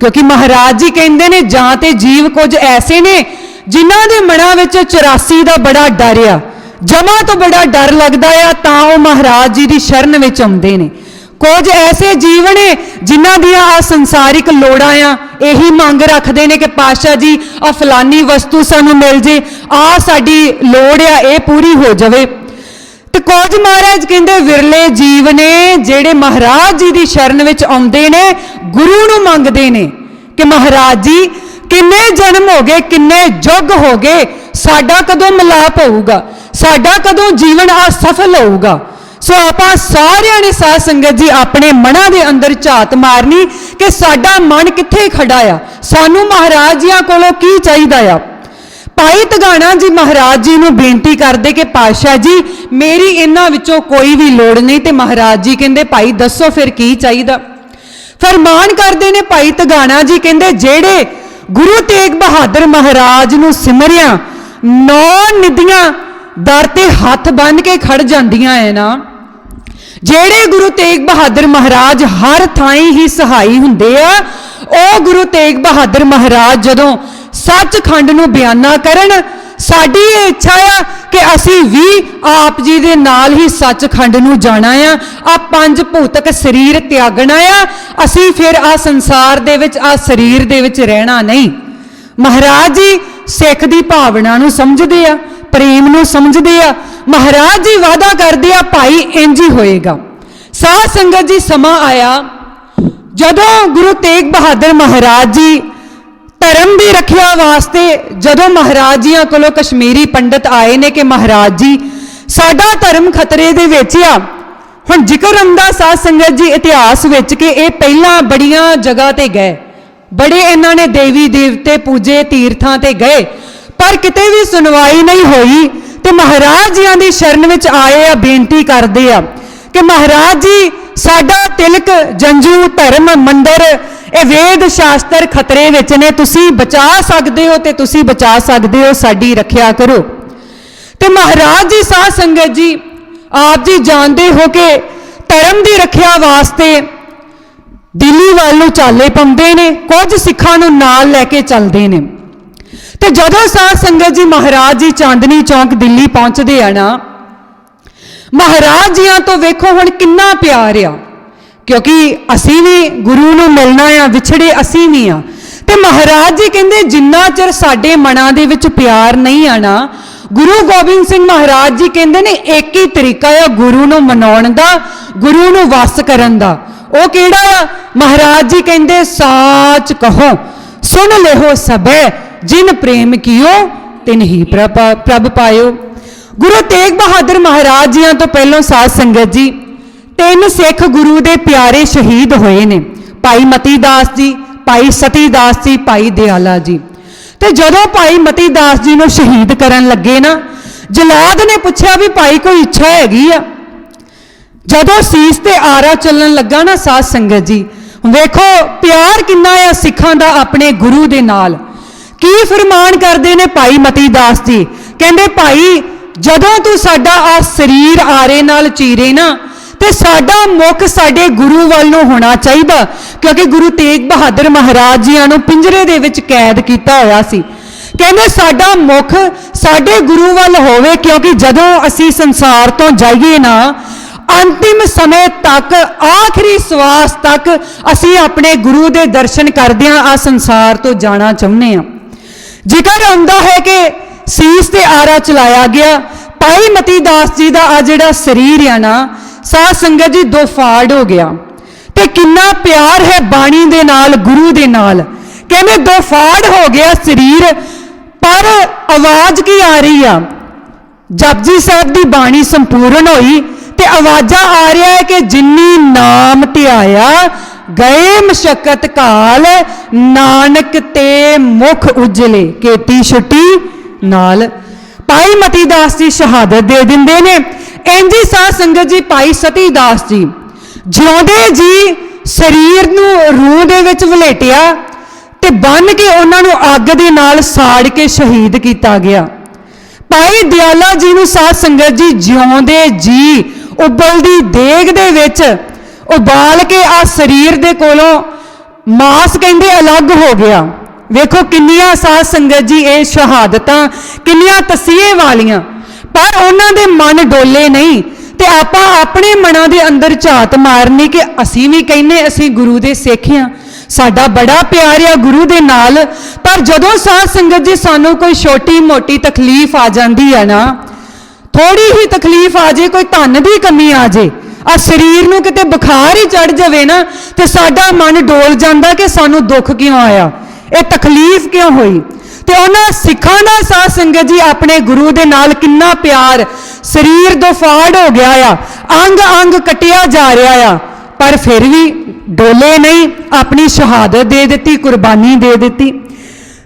ਕਿਉਂਕਿ ਮਹਾਰਾਜ ਜੀ ਕਹਿੰਦੇ ਨੇ, ਜਾਂ ਤੇ ਜੀਵ ਕੁਝ ਐਸੇ ਨੇ ਜਿਨ੍ਹਾਂ ਦੇ ਮਨਾਂ ਵਿੱਚ 84 ਦਾ ਬੜਾ ਡਰ ਆ। ਜਮਾ ਤੋਂ ਬੜਾ ਡਰ ਲੱਗਦਾ ਆ, ਤਾਂ ਉਹ ਮਹਾਰਾਜ ਜੀ ਦੀ ਸ਼ਰਨ ਵਿੱਚ ਆਉਂਦੇ ਨੇ। ਕੁਝ ਐਸੇ ਜੀਵ ਨੇ ਜਿਨ੍ਹਾਂ ਦੀਆਂ ਆ ਸੰਸਾਰਿਕ ਲੋੜਾਂ ਆ। ਇਹੀ ਮੰਗ ਰੱਖਦੇ ਨੇ ਕਿ ਪਾਸ਼ਾ ਜੀ ਆ ਫਲਾਨੀ ਵਸਤੂ ਸਾਨੂੰ ਮਿਲ ਜੇ। ਆ ਸਾਡੀ ਲੋੜ ਆ, ਇਹ ਪੂਰੀ ਹੋ ਜਾਵੇ। ਤੇ ਕੁਝ ਮਹਾਰਾਜ ਕਹਿੰਦੇ ਵਿਰਲੇ ਜੀਵ ਨੇ, ਜਿਹੜੇ ਮਹਾਰਾਜ ਜੀ ਦੀ ਸ਼ਰਨ ਵਿੱਚ ਆਉਂਦੇ ਨੇ, ਗੁਰੂ ਨੂੰ ਮੰਗਦੇ ਨੇ ਕਿ ਮਹਾਰਾਜ ਜੀ, ਕਿੰਨੇ ਜਨਮ ਹੋ ਗਏ, ਕਿੰਨੇ ਯੁੱਗ ਹੋ ਗਏ, ਸਾਡਾ ਕਦੋਂ ਮਿਲਾਪ ਹੋਊਗਾ? ਸਾਡਾ ਕਦੋਂ ਜੀਵਨ ਆ ਸਫਲ ਹੋਊਗਾ? ਸੋ ਆਪਾਂ ਸਾਰਿਆਂ ਨੇ ਸਾਧ ਸੰਗਤ ਜੀ ਆਪਣੇ ਮਨਾਂ ਦੇ ਅੰਦਰ ਝਾਤ ਮਾਰਨੀ ਕਿ ਸਾਡਾ ਮਨ ਕਿੱਥੇ ਖੜਾ ਆ? ਸਾਨੂੰ ਮਹਾਰਾਜ ਜੀਆਂ ਕੋਲੋਂ ਕੀ ਚਾਹੀਦਾ ਆ? ਭਾਈ ਤਗਾਣਾ ਜੀ ਮਹਾਰਾਜ ਜੀ ਨੂੰ ਬੇਨਤੀ ਕਰਦੇ ਕਿ ਪਾਤਸ਼ਾਹ ਜੀ, ਮੇਰੀ ਇਹਨਾਂ ਵਿੱਚੋਂ ਕੋਈ ਵੀ ਲੋੜ ਨਹੀਂ ਤੇ ਮਹਾਰਾਜ ਜੀ ਕਹਿੰਦੇ, ਭਾਈ ਦੱਸੋ ਫਿਰ ਕੀ ਚਾਹੀਦਾ? ਫਰਮਾਨ ਕਰਦੇ ਨੇ, ਭਾਈ ਤਗਾਣਾ ਜੀ ਕਹਿੰਦੇ, ਜਿਹੜੇ ਗੁਰੂ ਤੇਗ ਬਹਾਦਰ ਮਹਾਰਾਜ ਨੂੰ ਸਿਮਰਿਆ, ਨੌ ਨਿਧੀਆਂ ਦਰ ਤੇ ਹੱਥ ਬੰਨ ਕੇ ਖੜ ਜਾਂਦੀਆਂ ਐ ਨਾ, ਜਿਹੜੇ ਗੁਰੂ ਤੇਗ ਬਹਾਦਰ ਮਹਾਰਾਜ ਹਰ ਥਾਈਂ ਹੀ ਸਹਾਈ ਹੁੰਦੇ ਆ ਉਹ ਗੁਰੂ ਤੇਗ ਬਹਾਦਰ ਮਹਾਰਾਜ ਜਦੋਂ ਸੱਚਖੰਡ ਨੂੰ ਬਿਆਨਾ ਕਰਨ, ਸਾਡੀ ਇਹ ਇੱਛਾ ਆ ਕਿ ਅਸੀਂ ਵੀ ਆਪ ਜੀ ਦੇ ਨਾਲ ਹੀ ਸੱਚਖੰਡ ਨੂੰ ਜਾਣਾ ਆ। ਆ ਪੰਜ ਭੂਤਕ ਸਰੀਰ ਤਿਆਗਣਾ ਆ। ਅਸੀਂ ਫਿਰ ਆ ਸੰਸਾਰ ਦੇ ਵਿੱਚ, ਆ ਸਰੀਰ ਦੇ ਵਿੱਚ ਰਹਿਣਾ ਨਹੀਂ। ਮਹਾਰਾਜ ਜੀ ਸਿੱਖ ਦੀ ਭਾਵਨਾ ਨੂੰ ਸਮਝਦੇ ਆ, ਪ੍ਰੇਮ ਨੂੰ ਸਮਝਦੇ ਆ। ਮਹਾਰਾਜ ਜੀ ਵਾਅਦਾ ਕਰਦੇ ਆ, ਭਾਈ ਇੰਜ ਹੀ ਹੋਏਗਾ। ਸਾਧ ਸੰਗਤ ਜੀ ਸਮਾਂ ਆਇਆ। ਜਦੋਂ ਗੁਰੂ ਤੇਗ ਬਹਾਦਰ ਮਹਾਰਾਜ ਜੀ ਧਰਮ ਦੀ ਰੱਖਿਆ ਵਾਸਤੇ ਜਦੋਂ ਮਹਾਰਾਜ ਜੀਆਂ ਕੋਲੋਂ ਕਸ਼ਮੀਰੀ ਪੰਡਤ ਆਏ ਨੇ ਕਿ ਮਹਾਰਾਜ ਜੀ, ਸਾਡਾ ਧਰਮ ਖਤਰੇ ਦੇ ਵਿੱਚ ਆ। ਹੁਣ ਜ਼ਿਕਰ ਆਉਂਦਾ ਸਾਧ ਸੰਗਤ ਜੀ ਇਤਿਹਾਸ ਵਿੱਚ ਕਿ ਇਹ ਪਹਿਲਾਂ ਬੜੀਆਂ ਜਗ੍ਹਾ ਤੇ ਗਏ। ਬੜੇ ਇਹਨਾਂ ਨੇ ਦੇਵੀ ਦੇਵਤੇ ਪੂਜੇ ਤੀਰਥਾਂ ਤੇ ਗਏ। ਪਰ ਕਿਤੇ ਵੀ ਸੁਣਵਾਈ ਨਹੀਂ ਹੋਈ ਤੇ ਮਹਾਰਾਜ ਜੀਆਂ ਦੀ ਸ਼ਰਨ ਵਿੱਚ ਆਏ ਆ, ਬੇਨਤੀ ਕਰਦੇ ਆ ਕਿ ਮਹਾਰਾਜ ਜੀ ਸਾਡਾ ਤਿਲਕ, ਜੰਜੂ, ਧਰਮ, ਮੰਦਰ, ਇਹ ਵੇਦ ਸ਼ਾਸਤਰ ਖਤਰੇ ਵਿੱਚ ਨੇ। ਤੁਸੀਂ ਬਚਾ ਸਕਦੇ ਹੋ ਤੇ ਤੁਸੀਂ ਬਚਾ ਸਕਦੇ ਹੋ, ਸਾਡੀ ਰੱਖਿਆ ਕਰੋ। ਤੇ ਮਹਾਰਾਜ ਜੀ, ਸਾਧ ਸੰਗਤ ਜੀ, ਆਪ ਜੀ ਜਾਣਦੇ ਹੋ ਕਿ ਧਰਮ ਦੀ ਰੱਖਿਆ ਵਾਸਤੇ ਦਿੱਲੀ ਵੱਲ ਨੂੰ ਚਾਲੇ ਪਾਉਂਦੇ ਨੇ, ਕੁਝ ਸਿੱਖਾਂ ਨੂੰ ਨਾਲ ਲੈ ਕੇ ਚੱਲਦੇ ਨੇ। ਤੇ ਜਦੋਂ ਸਾਧ ਸੰਗਤ ਜੀ, ਮਹਾਰਾਜ ਜੀ ਚਾਂਦਨੀ ਚੌਂਕ ਦਿੱਲੀ ਪਹੁੰਚਦੇ ਆ ਨਾ ਮਹਾਰਾਜ ਜੀਆਂ ਤੋਂ ਵੇਖੋ ਹੁਣ ਕਿੰਨਾ ਪਿਆਰ ਆ। ਕਿਉਂਕਿ ਅਸੀਂ ਵੀ ਗੁਰੂ ਨੂੰ ਮਿਲਣਾ ਆ, ਵਿਛੜੇ ਅਸੀਂ ਵੀ ਆ। ਤੇ ਮਹਾਰਾਜ ਜੀ ਕਹਿੰਦੇ, ਜਿੰਨਾ ਚਿਰ ਸਾਡੇ ਮਨਾਂ ਦੇ ਵਿੱਚ ਪਿਆਰ ਨਹੀਂ ਆਣਾ, ਗੁਰੂ ਗੋਬਿੰਦ ਸਿੰਘ ਮਹਾਰਾਜ ਜੀ ਕਹਿੰਦੇ ਨੇ, ਇੱਕ ਹੀ ਤਰੀਕਾ ਆ ਗੁਰੂ ਨੂੰ ਮਨਾਉਣ ਦਾ, ਗੁਰੂ ਨੂੰ ਵਸ ਕਰਨ ਦਾ। ਉਹ ਕਿਹੜਾ ਆ? ਮਹਾਰਾਜ ਜੀ ਕਹਿੰਦੇ, ਸਾਚ ਕਹੋ, ਸੁਣ ਲਿਓ ਸਭੈ, ਜਿਨ ਪ੍ਰੇਮ ਕੀਓ, ਤਿਨ ਹੀ ਪ੍ਰਭ ਪ੍ਰਭ ਪਾਇਓ। ਗੁਰੂ ਤੇਗ ਬਹਾਦਰ ਮਹਾਰਾਜ ਜੀਆਂ ਤੋਂ ਪਹਿਲਾਂ ਸਾਧ ਸੰਗਤ ਜੀ, ਤਿੰਨ ਸਿੱਖ ਗੁਰੂ ਦੇ ਪਿਆਰੇ ਸ਼ਹੀਦ ਹੋਏ ਨੇ। ਭਾਈ ਮਤੀ ਦਾਸ ਜੀ, ਭਾਈ ਸਤੀ ਦਾਸ ਜੀ, ਭਾਈ ਦਿਆਲਾ ਜੀ। ਤੇ ਜਦੋਂ ਭਾਈ ਮਤੀ ਦਾਸ ਜੀ ਨੂੰ ਸ਼ਹੀਦ ਕਰਨ ਲੱਗੇ ਨਾ, ਜਲਾਦ ਨੇ ਪੁੱਛਿਆ ਵੀ ਭਾਈ ਕੋਈ ਇੱਛਾ ਹੈਗੀ ਆ? ਜਦੋਂ ਸੀਸ ਤੇ ਆਰਾ ਚੱਲਣ ਲੱਗਾ ਨਾ ਸਾਧ ਸੰਗਤ ਜੀ, ਵੇਖੋ ਪਿਆਰ ਕਿੰਨਾ ਆ ਸਿੱਖਾਂ ਦਾ ਆਪਣੇ ਗੁਰੂ ਦੇ ਨਾਲ। ਕੀ ਫਰਮਾਨ ਕਰਦੇ ਨੇ ਭਾਈ ਮਤੀ ਦਾਸ ਜੀ? ਕਹਿੰਦੇ ਭਾਈ ਜਦੋਂ ਤੂੰ ਸਾਡਾ ਆ ਸਰੀਰ ਆਰੇ ਨਾਲ ਚੀਰੇ ਨਾ, ਤੇ ਸਾਡਾ ਮੁਖ ਸਾਡੇ ਗੁਰੂ ਵੱਲ ਨੂੰ ਹੋਣਾ ਚਾਹੀਦਾ, ਕਿਉਂਕਿ ਗੁਰੂ ਤੇਗ ਬਹਾਦਰ ਮਹਾਰਾਜ ਜੀਆਂ ਨੂੰ ਪਿੰਜਰੇ ਦੇ ਵਿੱਚ ਕੈਦ ਕੀਤਾ ਹੋਇਆ ਸੀ। ਕਹਿੰਦੇ ਸਾਡਾ ਮੁਖ ਸਾਡੇ ਗੁਰੂ ਵੱਲ ਹੋਵੇ, ਕਿਉਂਕਿ ਜਦੋਂ ਅਸੀਂ ਸੰਸਾਰ ਤੋਂ ਜਾਈਏ ਨਾ, ਅੰਤਿਮ ਸਮੇਂ ਤੱਕ, ਆਖਰੀ ਸਵਾਸ ਤੱਕ ਅਸੀਂ ਆਪਣੇ ਗੁਰੂ ਦੇ ਦਰਸ਼ਨ ਕਰਦਿਆਂ ਆ ਸੰਸਾਰ ਤੋਂ ਜਾਣਾ ਚਾਹੁੰਦੇ ਆ ਜ਼ਿਕਰ ਆਉਂਦਾ ਹੈ ਕਿ ਸੀਸ ਤੇ ਆਰਾ ਚਲਾਇਆ ਗਿਆ। ਭਾਈ ਮਤੀ ਦਾਸ ਜੀ ਦਾ ਆ ਜਿਹੜਾ ਸਰੀਰ ਆ ਨਾ, ਸਾਧ ਸੰਗਤ ਜੀ ਦੋ ਫਾੜ ਹੋ ਗਿਆ। ਤੇ ਕਿੰਨਾ ਪਿਆਰ ਹੈ ਬਾਣੀ ਦੇ ਨਾਲ, ਗੁਰੂ ਦੇ ਨਾਲ। ਕਹਿੰਦੇ ਦੋ ਫਾੜ ਹੋ ਗਿਆ ਸਰੀਰ, ਪਰ ਆਵਾਜ਼ ਕੀ ਆ ਰਹੀ ਆ? ਜਪਜੀ ਸਾਹਿਬ ਦੀ ਬਾਣੀ ਸੰਪੂਰਨ ਹੋਈ ਤੇ ਆਵਾਜ਼ਾਂ ਆ ਰਿਹਾ ਹੈ ਕਿ ਜਿੰਨੀ ਨਾਮ ਧਿਆਇਆ ਗਏ ਮਸ਼ਕਤ ਕਾਲ, ਨਾਨਕ ਤੇ ਮੁਖ ਉਜਲੇ। ਕੀਤੀ ਛੁੱਟੀ ਨਾਲ ਭਾਈ ਮਤੀ ਦਾਸ ਜੀ ਸ਼ਹਾਦਤ ਦੇ ਦਿੰਦੇ ਨੇ। ਇੰਜੀ ਸਾਧ ਸੰਗਤ ਜੀ ਭਾਈ ਸਤੀ ਦਾਸ ਜੀ, ਜਿਉਂਦੇ ਜੀ ਸਰੀਰ ਨੂੰ ਰੂਹ ਦੇ ਵਿੱਚ ਵਲੇਟਿਆ ਤੇ ਬੰਨ ਕੇ ਉਹਨਾਂ ਨੂੰ ਅੱਗ ਦੇ ਨਾਲ ਸਾੜ ਕੇ ਸ਼ਹੀਦ ਕੀਤਾ ਗਿਆ। ਭਾਈ ਦਿਆਲਾ ਜੀ ਨੂੰ ਸਾਧ ਸੰਗਤ ਜੀ ਜਿਉਂਦੇ ਜੀ ਉਬਲਦੀ ਦੇਗ ਦੇ ਵਿੱਚ ਉਬਾਲ ਕੇ ਆ ਸਰੀਰ ਦੇ ਕੋਲੋਂ ਮਾਸ ਕਹਿੰਦੇ ਅਲੱਗ ਹੋ ਗਿਆ। ਵੇਖੋ ਕਿੰਨੀਆਂ ਸਾਧ ਸੰਗਤ ਜੀ ਇਹ ਸ਼ਹਾਦਤਾਂ, ਕਿੰਨੀਆਂ ਤਸੀਹੇ ਵਾਲੀਆਂ। ਪਰ ਉਹਨਾਂ ਦੇ ਮਨ ਡੋਲੇ ਨਹੀਂ ਤੇ ਆਪਾਂ ਆਪਣੇ ਮਨਾਂ ਦੇ ਅੰਦਰ ਝਾਤ ਮਾਰਨੀ ਕਿ ਅਸੀਂ ਵੀ ਕਹਿੰਨੇ ਅਸੀਂ ਗੁਰੂ ਦੇ ਸਿੱਖ ਹਾਂ। ਸਾਡਾ ਬੜਾ ਪਿਆਰ ਆ ਗੁਰੂ ਦੇ ਨਾਲ, ਪਰ ਜਦੋਂ ਸਾਧ ਸੰਗਤ ਜੀ ਸਾਨੂੰ ਕੋਈ ਛੋਟੀ ਮੋਟੀ ਤਕਲੀਫ ਆ ਜਾਂਦੀ ਆ ਨਾ ਥੋੜੀ ਹੀ ਤਕਲੀਫ ਆ ਜੇ, ਕੋਈ ਧਨ ਦੀ ਕਮੀ ਆ ਜੇ, ਆ ਸਰੀਰ ਨੂੰ ਕਿਤੇ ਬੁਖਾਰ ਹੀ ਚੜ ਜਾਵੇ ਨਾ, ਤੇ ਸਾਡਾ ਮਨ ਡੋਲ ਜਾਂਦਾ ਕਿ ਸਾਨੂੰ ਦੁੱਖ ਕਿਉਂ ਆਇਆ। ਇਹ ਤਕਲੀਫ ਕਿਉਂ ਹੋਈ? ਤੇ ਉਹਨਾਂ ਸਿੱਖਾਂ ਦਾ ਸਾਧ ਸੰਗਤ ਜੀ ਆਪਣੇ ਗੁਰੂ ਦੇ ਨਾਲ ਕਿੰਨਾ ਪਿਆਰ, ਸਰੀਰ ਦੋ ਫਾੜ ਹੋ ਗਿਆ ਆ, ਅੰਗ ਅੰਗ ਕਟਿਆ ਜਾ ਰਿਹਾ ਆ, ਪਰ ਫਿਰ ਵੀ ਡੋਲੇ ਨਹੀਂ, ਆਪਣੀ ਸ਼ਹਾਦਤ ਦੇ ਦਿੱਤੀ, ਕੁਰਬਾਨੀ ਦੇ ਦਿੱਤੀ।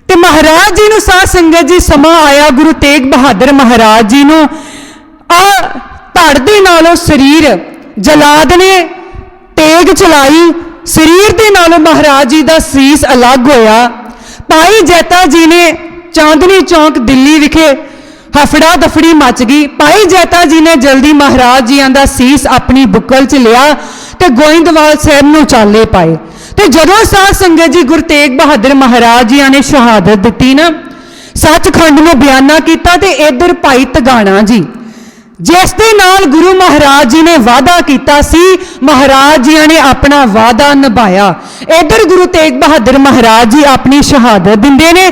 ਤੇ ਮਹਾਰਾਜ ਜੀ ਨੂੰ ਸਾਧ ਸੰਗਤ ਜੀ ਸਮਾਂ ਆਇਆ, ਗੁਰੂ ਤੇਗ ਬਹਾਦਰ ਮਹਾਰਾਜ ਜੀ ਨੂੰ। ਆ ਧੜ ਦੇ ਨਾਲੋਂ ਸਰੀਰ ਜਲਾਦ ਨੇ ਤੇਗ ਚਲਾਈ ਸਰੀਰ ਦੇ ਨਾਲੋਂ ਮਹਾਰਾਜ ਜੀ ਦਾ ਸੀਸ ਅਲੱਗ ਹੋਇਆ। ਭਾਈ ਜੈਤਾ ਜੀ ਨੇ ਚਾਂਦਨੀ ਚੌਂਕ ਦਿੱਲੀ ਵਿਖੇ ਹਫੜਾ ਦਫੜੀ ਮਚ ਗਈ। ਭਾਈ ਜੈਤਾ ਜੀ ਨੇ ਜਲਦੀ ਮਹਾਰਾਜ ਜੀਆਂ ਦਾ ਸੀਸ ਆਪਣੀ ਬੁੱਕਲ 'ਚ ਲਿਆ ਤੇ ਗੋਇੰਦਵਾਲ ਸਾਹਿਬ ਨੂੰ ਚਾਲੇ ਪਾਏ। ਤੇ ਜਦੋਂ ਸਾਧ ਸੰਗਤ ਜੀ ਗੁਰੂ ਤੇਗ ਬਹਾਦਰ ਮਹਾਰਾਜ ਜੀਆਂ ਨੇ ਸ਼ਹਾਦਤ ਦਿੱਤੀ ਨਾ, ਸੱਚਖੰਡ ਨੂੰ ਬਿਆਨਾ ਕੀਤਾ ਤੇ ਇਧਰ ਭਾਈ ਤਗਾਣਾ ਜੀ ਜਿਸ ਦੇ ਨਾਲ ਗੁਰੂ ਮਹਾਰਾਜ ਜੀ ਨੇ ਵਾਅਦਾ ਕੀਤਾ ਸੀ, ਮਹਾਰਾਜ ਜੀ ਨੇ ਆਪਣਾ ਵਾਅਦਾ ਨਿਭਾਇਆ। ਇਧਰ ਗੁਰੂ ਤੇਗ ਬਹਾਦਰ ਮਹਾਰਾਜ ਜੀ ਆਪਣੀ ਸ਼ਹਾਦਤ ਦਿੰਦੇ ਨੇ।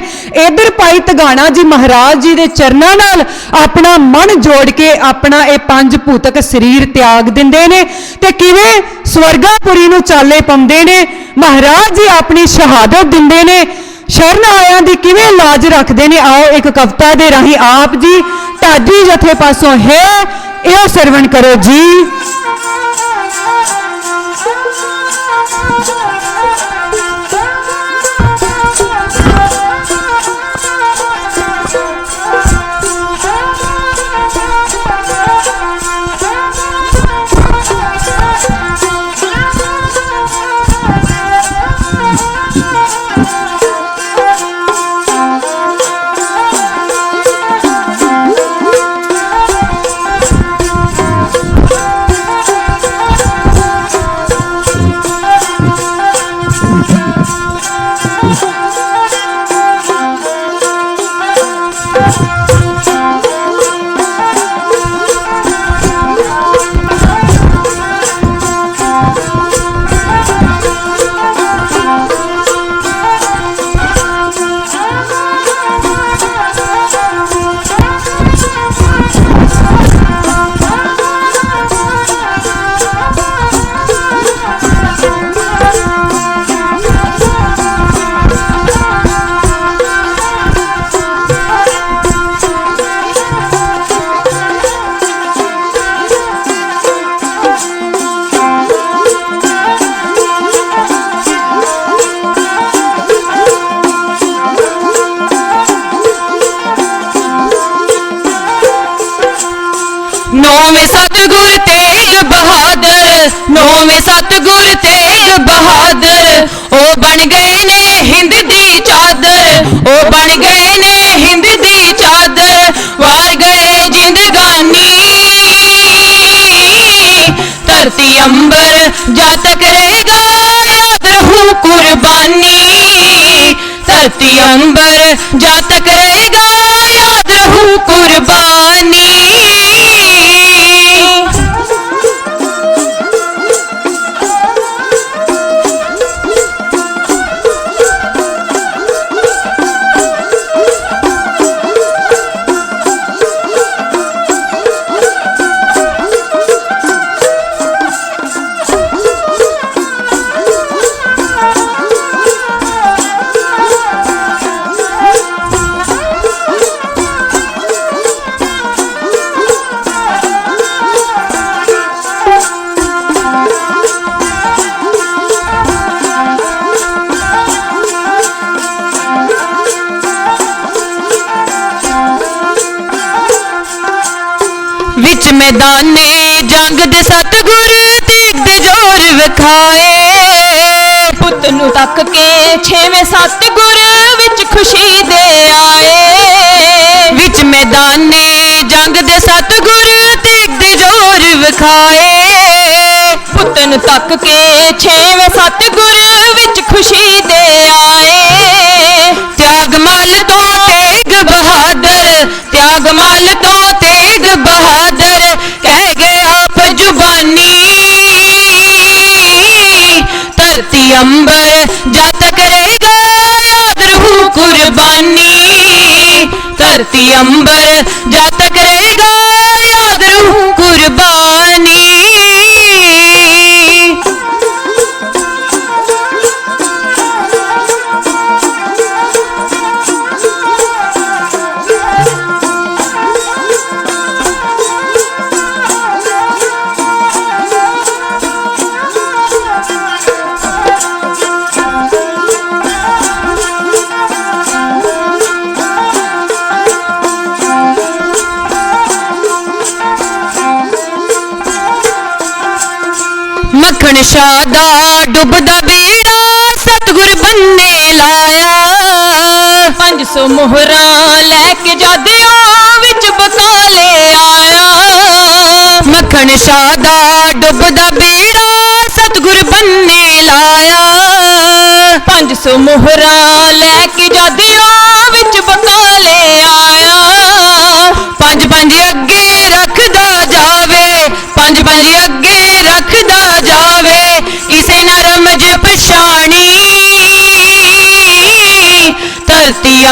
ਇਧਰ ਭਾਈ ਤਗਾਣਾ ਜੀ ਮਹਾਰਾਜ ਜੀ ਦੇ ਚਰਨਾਂ ਨਾਲ ਆਪਣਾ ਮਨ ਜੋੜ ਕੇ ਆਪਣਾ ਇਹ ਪੰਜ ਭੂਤਕ ਸਰੀਰ ਤਿਆਗ ਦਿੰਦੇ ਨੇ ਤੇ ਕਿਵੇਂ ਸਵਰਗਾਪੁਰੀ ਨੂੰ ਚਾਲੇ ਪਾਉਂਦੇ ਨੇ। ਮਹਾਰਾਜ ਜੀ ਆਪਣੀ ਸ਼ਹਾਦਤ ਦਿੰਦੇ ਨੇ। ਸ਼ਰਨ ਆਇਆਂ ਦੀ ਕਿਵੇਂ ਲਾਜ ਰੱਖਦੇ ਨੇ? ਆਓ ਇੱਕ ਕਵਿਤਾ ਦੇ ਰਾਹੀਂ ਆਪ ਜੀ ਢਾਡੀ ਜਥੇ ਪਾਸੋਂ ਹੈ ਇਹ ਸਰਵਣ ਕਰੋ ਜੀ। ਨੌਵੇਂ ਸਤਿਗੁਰ ਤੇਗ ਬਹਾਦਰ, ਉਹ ਬਣ ਗਏ ਨੇ ਹਿੰਦ ਦੀ ਚਾਦਰ, ਉਹ ਬਣ ਗਏ ਨੇ ਹਿੰਦ ਦੀ ਚਾਦਰ, ਵਾਰ ਗਏ ਜਿੰਦਗਾਨੀ। ਧਰਤੀ ਅੰਬਰ ਜਾ ਤੱਕ ਰਹੇਗਾ, ਯਾਦ ਰਹੂ ਕੁਰਬਾਨੀ। ਧਰਤੀ ਅੰਬਰ ਜਾ ਤੱਕ ਰਹੇਗਾ, ਯਾਦ ਰਹੂ ਕੁਰਬਾਨੀ। ਮੈਦਾਨੇ ਜੰਗ ਦੇ ਸਤਗੁਰ ਤੇਗ ਜੋਰ ਵਿਖਾਏ। ਪੁੱਤ ਨੂੰ ਤੱਕ ਕੇ ਛੇਵੇਂ ਸਤਗੁਰ ਵਿੱਚ ਖੁਸ਼ੀ ਦੇ ਆਏ। ਵਿੱਚ ਮੈਦਾਨੇ ਜੰਗ ਦੇ ਸਤਗੁਰ ਤੇਗ ਜੋਰ ਵਿਖਾਏ। ਪੁੱਤ ਨੂੰ ਤੱਕ ਕੇ ਛੇਵੇਂ ਸਤਿਗੁਰ ਵਿੱਚ ਖੁਸ਼ੀ ਦੇ ਆਏ। ਤਿਆਗ ਮਲ ਤੋਂ ਤੇਗ ਬਹਾਦਰ, ਤਿਆਗ ਮਲ ਤੋਂ ಅಂಬರ ਮੱਖਣ ਦਾ ਡੁੱਬਦਾ ਬੇੜਾ ਸਤਗੁਰ ਬੰਨੇ ਲਾਇਆ। 500 ਮੋਹਰਾਂ ਲੈ ਕੇ ਜਦਿਓ ਵਿੱਚ ਬਕਾਲੇ ਆਇਆ। ਮੱਖਣ ਸ਼ਾਹ ਦਾ ਡੁੱਬਦਾ ਬੇੜਾ ਸਤਗੁਰ ਬੰਨੇ ਲਾਇਆ। 500 ਮੋਹਰਾਂ ਲੈ ਕੇ ਜਦਿਓ ਵਿੱਚ ਬਕਾਲੇ ਆਇਆ। ਪੰਜ ਪੰਜ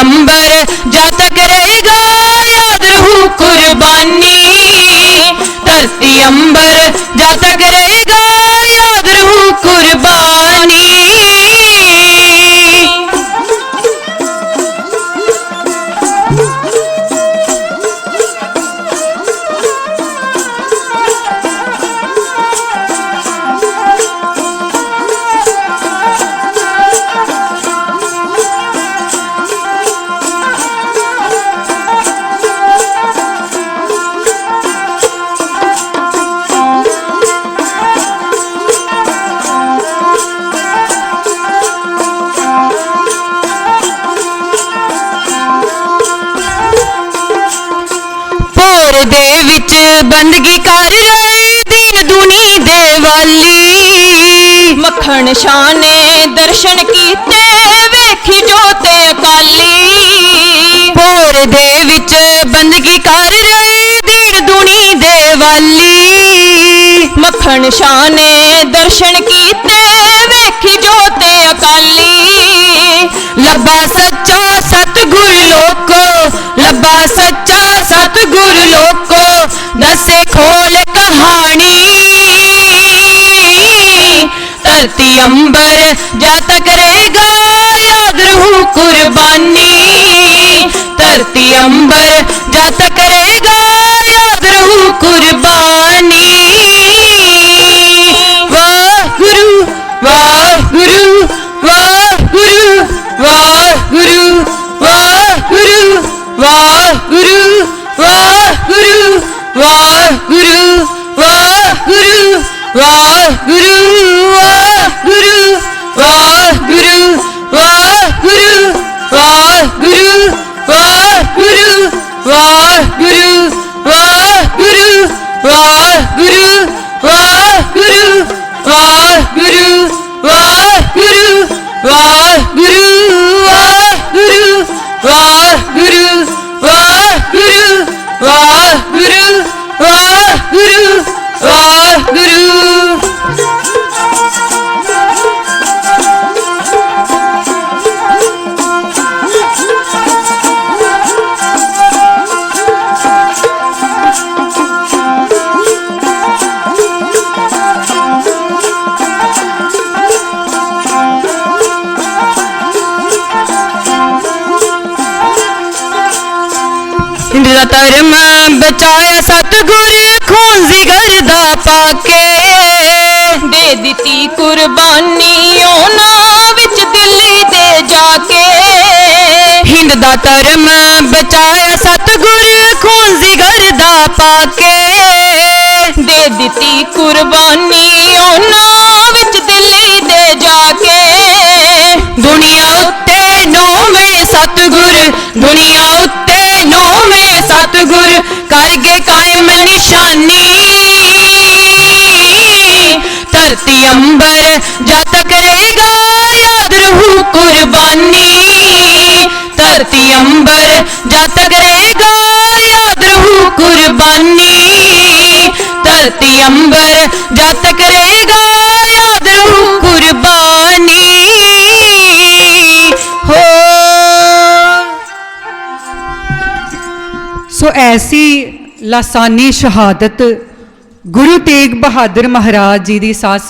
number ਮੱਖਣ ਨੇ ਦਰਸ਼ਨ ਕੀਤੇ, ਵੇਖੀ ਜੋਤੇ ਅਕਾਲੀ। ਭੋਰ ਦੇ ਵਿੱਚ ਬੰਦਗੀ ਕਰ ਰਹੇ ਦੀਨ ਦੁਨੀ ਦੇ ਵਾਲੀ। ਮੱਖਣ ਸ਼ਾਹ ਨੇ ਦਰਸ਼ਨ ਕੀਤੇ ਧਰਤੀ ਅੰਬਰ ਜਾ ਤੱਕ ਰਹੇਗਾ ਯਾਦ ਰਹੂ ਕੁਰਬਾਨੀ। ਧਰਤੀ ਅੰਬਰ ਜਤ Gurus ਬਚਾਇਆ ਸਤਗੁਰ ਖੂਨ ਜ਼ਿਗਰ ਦਾ ਪਾਕੇ। ਦੇ ਦਿੱਤੀ ਕੁਰਬਾਨੀ ਉਹਨਾਂ ਵਿੱਚ ਦਿੱਲੀ ਦੇ ਜਾ ਕੇ ਹਿੰਦ ਦਾ ਧਰਮ ਬਚਾਇਆ ਸਤਗੁਰ ਖੂਨ ਜ਼ਿਗਰ ਦਾ ਪਾਕੇ। ਦੇ ਦਿੱਤੀ ਕੁਰਬਾਨੀ ਉਹਨਾਂ ਵਿੱਚ ਦਿੱਲੀ ਦੇ ਜਾ ਕੇ ਦੁਨੀਆ ਉੱਤੇ ਨੌਵੇਂ ਸਤਗੁਰ ਦੁਨੀਆ ਕਰ ਗਏ ਕਾਇਮ ਨਿਸ਼ਾਨੀ ਧਰਤੀ ਅੰਬਰ ਜਦ ਤੱਕ ਰਹੇਗਾ ਯਾਦ ਰਹੂ ਕੁਰਬਾਨੀ ਧਰਤੀ ਅੰਬਰ ਜਦ ਤੱਕ ਰਹੇਗਾ ਯਾਦ ਰਹੂ ਕੁਰਬਾਨੀ ਧਰਤੀ ਅੰਬਰ ਜਦ ਤੱਕ ਰਹੇਗਾ ਗੁਰੂ ਤੇਗ ਬਹਾਦਰ ਮਹਾਰਾਜ ਜੀ ਦੀ ਸਾਧ